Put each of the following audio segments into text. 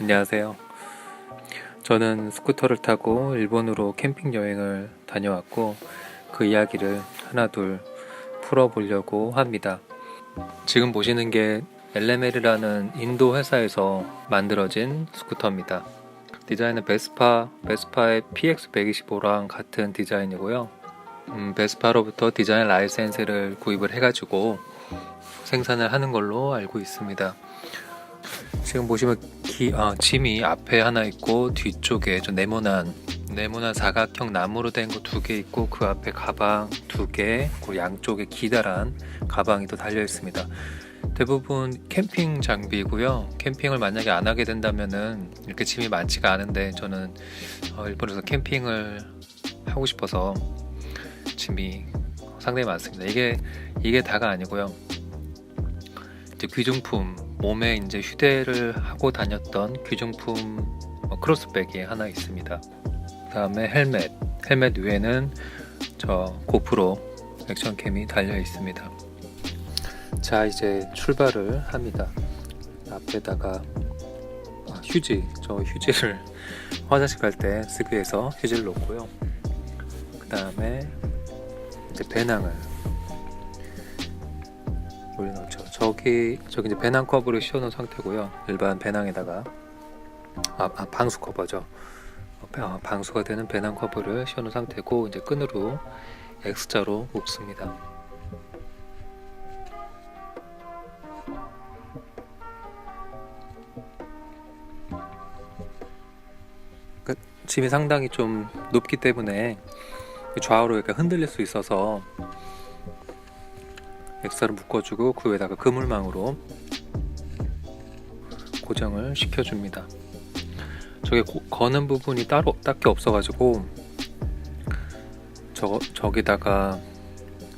안녕하세요. 저는 스쿠터를 타고 일본으로 캠핑 여행을 다녀왔고 그 이야기를 하나둘 풀어보려고 합니다. 지금 보시는 게 엘레멜이라는 인도 회사에서 만들어진 스쿠터입니다. 디자인은 베스파, 베스파의 PX125랑 같은 디자인이고요. 음, 베스파로부터 디자인 라이센스를 구입을 해가지고 생산을 하는 걸로 알고 있습니다. 지금 보시면 기, 아, 짐이 앞에 하나 있고 뒤쪽에 좀 네모난 네모난 사각형 나무로 된 거 두 개 있고 그 앞에 가방 두 개, 그 양쪽에 기다란 가방이 또 달려 있습니다. 대부분 캠핑 장비고요. 캠핑을 만약에 안 하게 된다면은 이렇게 짐이 많지가 않은데 저는 어, 일본에서 캠핑을 하고 싶어서 짐이 상당히 많습니다. 이게 이게 다가 아니고요. 이제 귀중품 몸에 이제 휴대를 하고 다녔던 귀중품 어, 크로스백이 하나 있습니다. 그 다음에 헬멧 헬멧 위에는 저 고프로 액션캠이 달려 있습니다. 자 이제 출발을 합니다. 앞에다가 아, 휴지 저 휴지를 화장실 갈 때 쓰기 위해서 휴지를 놓고요. 그 다음에 이제 배낭을 저기 저기 이제 배낭 커버를 씌워놓은 상태고요. 일반 배낭에다가 아, 아, 방수 커버죠. 어, 방수가 되는 배낭 커버를 씌워놓은 상태고 이제 끈으로 X자로 묶습니다. 그 짐이 상당히 좀 높기 때문에 좌우로 이렇게 흔들릴 수 있어서 엑사를 묶어주고 그 위에다가 그물망으로 고정을 시켜줍니다. 저게 고- 거는 부분이 따로 딱히 없어가지고 저 저기다가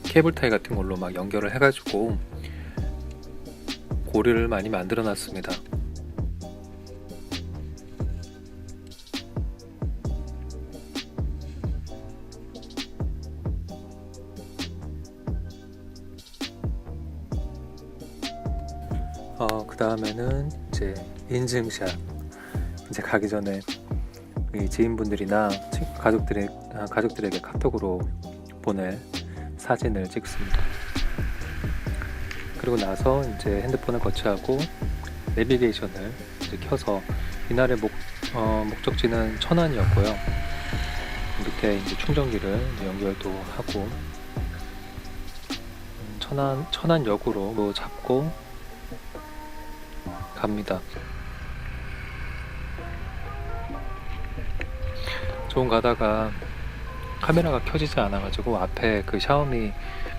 케이블 타이 같은 걸로 막 연결을 해가지고 고리를 많이 만들어 놨습니다. 어, 그 다음에는 이제 인증샷. 이제 가기 전에 이 지인분들이나 친- 가족들의, 아, 가족들에게 카톡으로 보낼 사진을 찍습니다. 그리고 나서 이제 핸드폰을 거치하고 내비게이션을 켜서 이날의 목, 어, 목적지는 천안이었고요. 밑에 이제 충전기를 연결도 하고 음, 천안 천안역으로 뭐 잡고 갑니다. 조금 가다가 카메라가 켜지지 않아가지고 앞에 그 샤오미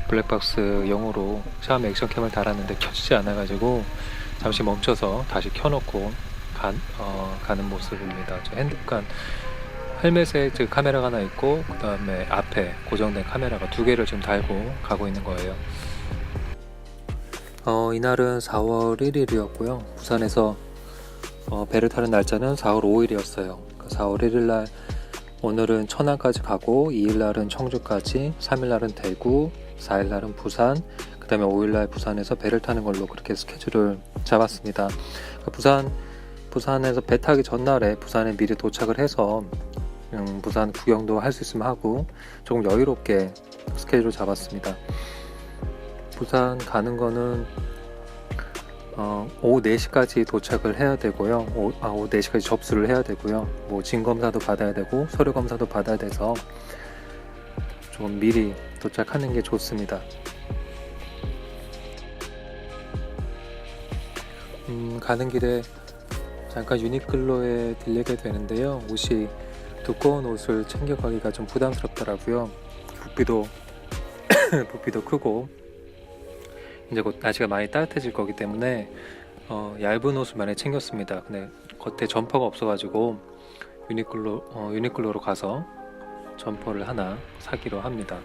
블랙박스 영어로 샤오미 액션캠을 달았는데 켜지지 않아가지고 잠시 멈춰서 다시 켜놓고 가, 어, 가는 모습입니다. 저 핸드폰 헬멧에 그 카메라가 하나 있고 그 다음에 앞에 고정된 카메라가 두 개를 지금 달고 가고 있는 거예요. 어, 이날은 4월 1일이었고요. 부산에서 어, 배를 타는 날짜는 4월 5일이었어요. 4월 1일 날 오늘은 천안까지 가고 2일 날은 청주까지, 3일 날은 대구, 4일 날은 부산, 그 다음에 5일 날 부산에서 배를 타는 걸로 그렇게 스케줄을 잡았습니다. 그 부산 부산에서 배 타기 전날에 부산에 미리 도착을 해서 음, 부산 구경도 할 수 있으면 하고 조금 여유롭게 스케줄을 잡았습니다. 부산 가는 거는 어, 오후 4시까지 도착을 해야 되고요. 오, 아, 오후 4시까지 접수를 해야 되고요. 뭐 진검사도 받아야 되고 서류 검사도 받아야 돼서 좀 미리 도착하는 게 좋습니다. 음, 가는 길에 잠깐 유니클로에 들리게 되는데요. 옷이 두꺼운 옷을 챙겨가기가 좀 부담스럽더라고요. 부피도 부피도 크고 이제 곧 날씨가 많이 따뜻해질 거기 때문에 어, 얇은 옷을 많이 챙겼습니다. 근데 겉에 점퍼가 없어가지고 유니클로 어, 유니클로로 가서 점퍼를 하나 사기로 합니다.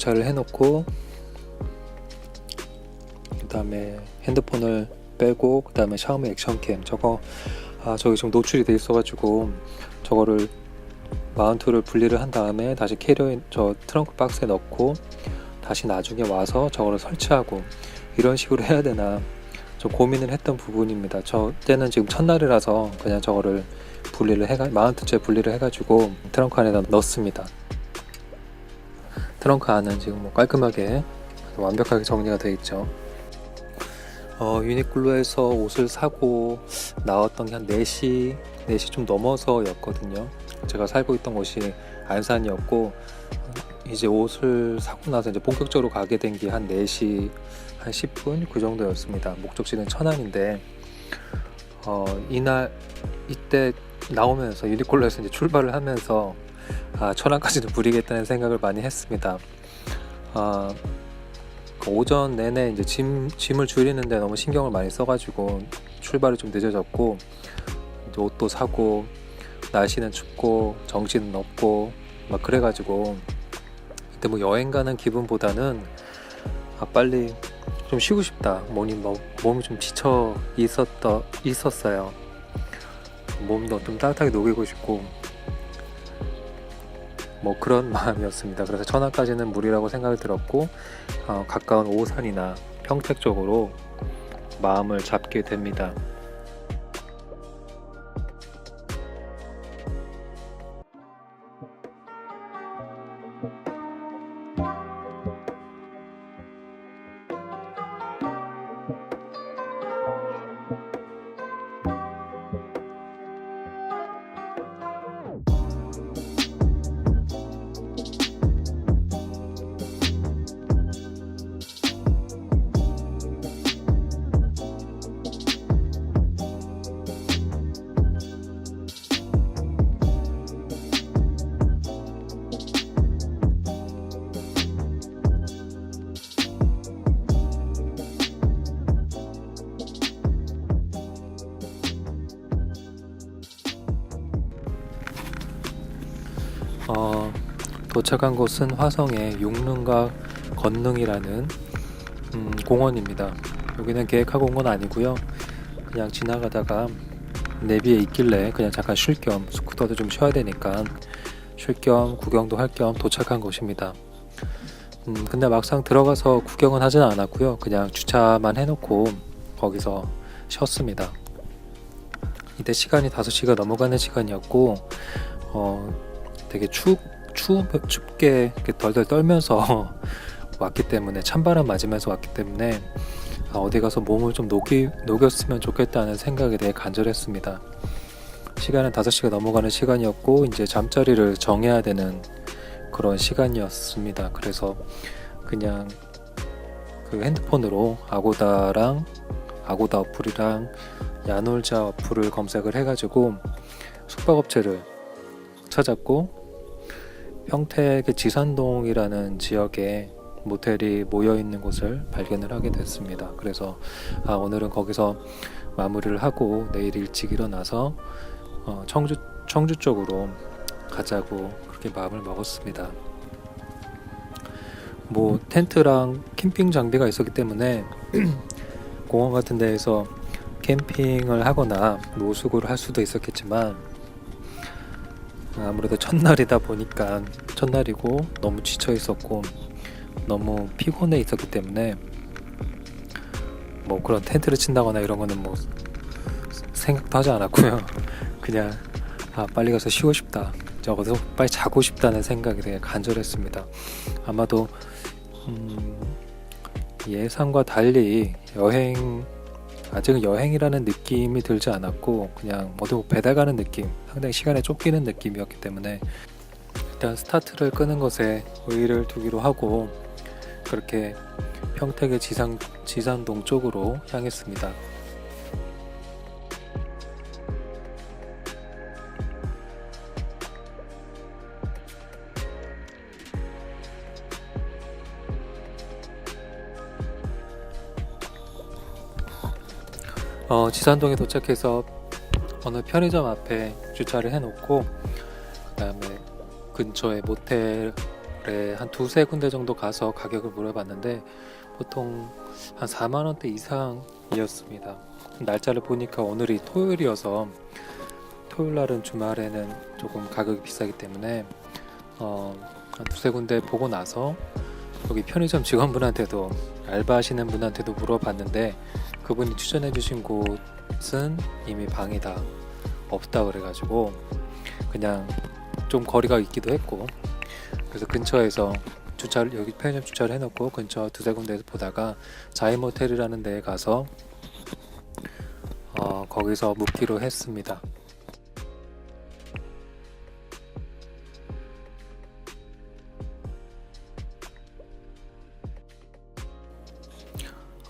음, 주차를 해놓고 그 다음에 핸드폰을 빼고 그 다음에 샤오미 액션캠 저거 아 저기 지금 노출이 돼 있어가지고 저거를 마운트를 분리를 한 다음에 다시 캐리어 저 트렁크 박스에 넣고 다시 나중에 와서 저거를 설치하고 이런 식으로 해야 되나 좀 고민을 했던 부분입니다. 저 때는 지금 첫날이라서 그냥 저거를 분리를 해가 마운트째 분리를 해가지고 트렁크 안에다 넣습니다. 트렁크 안은 지금 뭐 깔끔하게 완벽하게 정리가 되어 있죠. 어, 유니클로에서 옷을 사고 나왔던 게 한 4시, 4시 좀 넘어서였거든요. 제가 살고 있던 곳이 안산이었고, 이제 옷을 사고 나서 이제 본격적으로 가게 된 게 한 4시, 한 10분 그 정도였습니다. 목적지는 천안인데, 어, 이날, 이때 나오면서 유니클로에서 이제 출발을 하면서, 아, 천안까지는 부리겠다는 생각을 많이 했습니다. 아, 그 오전 내내 이제 짐, 짐을 줄이는데 너무 신경을 많이 써가지고 출발이 좀 늦어졌고 옷도 사고 날씨는 춥고 정신은 없고 막 그래가지고 그때 뭐 여행 가는 기분보다는 아 빨리 좀 쉬고 싶다. 몸이 뭐, 몸이 좀 지쳐 있었더 있었어요. 몸도 좀 따뜻하게 녹이고 싶고 뭐 그런 마음이었습니다. 그래서 천안까지는 무리라고 생각이 들었고 어, 가까운 오산이나 평택 쪽으로 마음을 잡게 됩니다. 어, 도착한 곳은 화성의 용릉과 건능이라는 음, 공원입니다. 여기는 계획하고 온 건 아니고요. 그냥 지나가다가 내비에 있길래 그냥 잠깐 쉴 겸 스쿠터도 좀 쉬어야 되니까 쉴 겸 구경도 할 겸 도착한 곳입니다. 음, 근데 막상 들어가서 구경은 하진 않았고요. 그냥 주차만 해놓고 거기서 쉬었습니다. 이때 시간이 5시가 넘어가는 시간이었고 어, 되게 추, 추, 춥게 덜덜 떨면서 왔기 때문에 찬바람 맞으면서 왔기 때문에 아, 어디 가서 몸을 좀 녹이, 녹였으면 좋겠다는 생각에 대해 간절했습니다. 시간은 5시가 넘어가는 시간이었고 이제 잠자리를 정해야 되는 그런 시간이었습니다. 그래서 그냥 그 핸드폰으로 아고다랑 아고다 어플이랑 야놀자 어플을 검색을 해가지고 숙박업체를 찾았고 평택의 지산동이라는 지역에 모텔이 모여 있는 곳을 발견을 하게 됐습니다. 그래서 아, 오늘은 거기서 마무리를 하고 내일 일찍 일어나서 어, 청주 청주 쪽으로 가자고 그렇게 마음을 먹었습니다. 뭐 텐트랑 캠핑 장비가 있었기 때문에 공원 같은 데에서 캠핑을 하거나 노숙을 할 수도 있었겠지만 아무래도 첫날이다 보니까 첫날이고 너무 지쳐 있었고 너무 피곤해 있었기 때문에 뭐 그런 텐트를 친다거나 이런 거는 뭐 생각도 하지 않았고요. 그냥 아 빨리 가서 쉬고 싶다. 적어도 빨리 자고 싶다는 생각이 되게 간절했습니다. 아마도 음, 예상과 달리 여행 아직은 여행이라는 느낌이 들지 않았고 그냥 뭐 배달 가는 느낌 상당히 시간에 쫓기는 느낌이었기 때문에 일단 스타트를 끄는 것에 의의를 두기로 하고 그렇게 평택의 지상, 지산동 쪽으로 향했습니다. 어, 지산동에 도착해서 어느 편의점 앞에 주차를 해놓고 그 다음에 근처에 모텔에 한 두세 군데 정도 가서 가격을 물어봤는데 보통 한 4만 원대 이상 이었습니다. 날짜를 보니까 오늘이 토요일이어서 토요일 날은 주말에는 조금 가격이 비싸기 때문에 어, 한 두세 군데 보고 나서 여기 편의점 직원분한테도 알바하시는 분한테도 물어봤는데 그분이 추천해 주신 곳은 이미 방이 다 없다 그래가지고 그냥 좀 거리가 있기도 했고 그래서 근처에서 주차를 여기 편의점 주차를 해놓고 근처 두세 군데에서 보다가 자이모텔이라는 데에 가서 어, 거기서 묵기로 했습니다.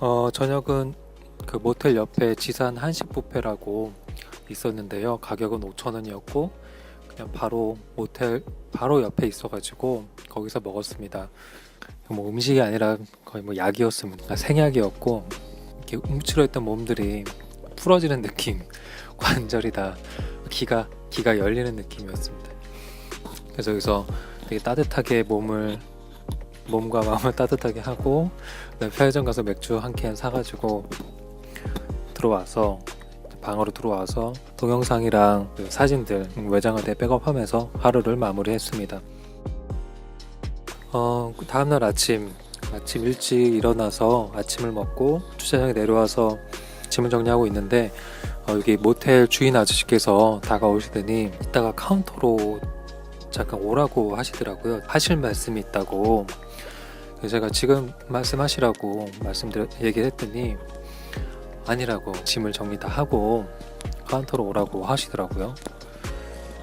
어, 저녁은 그 모텔 옆에 지산 한식 뷔페라고 있었는데요. 가격은 5,000원이었고 그냥 바로 모텔 바로 옆에 있어가지고 거기서 먹었습니다. 뭐 음식이 아니라 거의 뭐 약이었습니다. 생약이었고 이렇게 움츠러있던 몸들이 풀어지는 느낌, 관절이 다 기가 기가 열리는 느낌이었습니다. 그래서 여기서 되게 따뜻하게 몸을 몸과 마음을 따뜻하게 하고 편의점 가서 맥주 한 캔 사가지고 들어와서 방으로 들어와서 동영상이랑 그 사진들 외장을 대 백업하면서 하루를 마무리했습니다. 어, 그 다음날 아침 아침 일찍 일어나서 아침을 먹고 주차장에 내려와서 짐을 정리하고 있는데 어, 여기 모텔 주인 아저씨께서 다가오시더니 이따가 카운터로 잠깐 오라고 하시더라고요. 하실 말씀이 있다고. 제가 지금 말씀하시라고 말씀드려 얘기를 했더니 아니라고 짐을 정리 다 하고 카운터로 오라고 하시더라고요.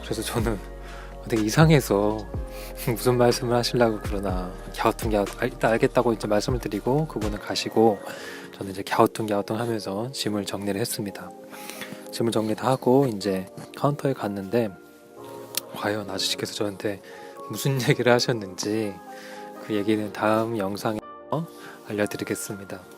그래서 저는 되게 이상해서 무슨 말씀을 하시려고 그러나 갸우뚱갸우뚱 아, 일단 알겠다고 이제 말씀을 드리고 그분은 가시고 저는 이제 갸우뚱갸우뚱 하면서 짐을 정리를 했습니다. 짐을 정리 다 하고 이제 카운터에 갔는데 과연 아저씨께서 저한테 무슨 얘기를 하셨는지 그 얘기는 다음 영상에 알려드리겠습니다.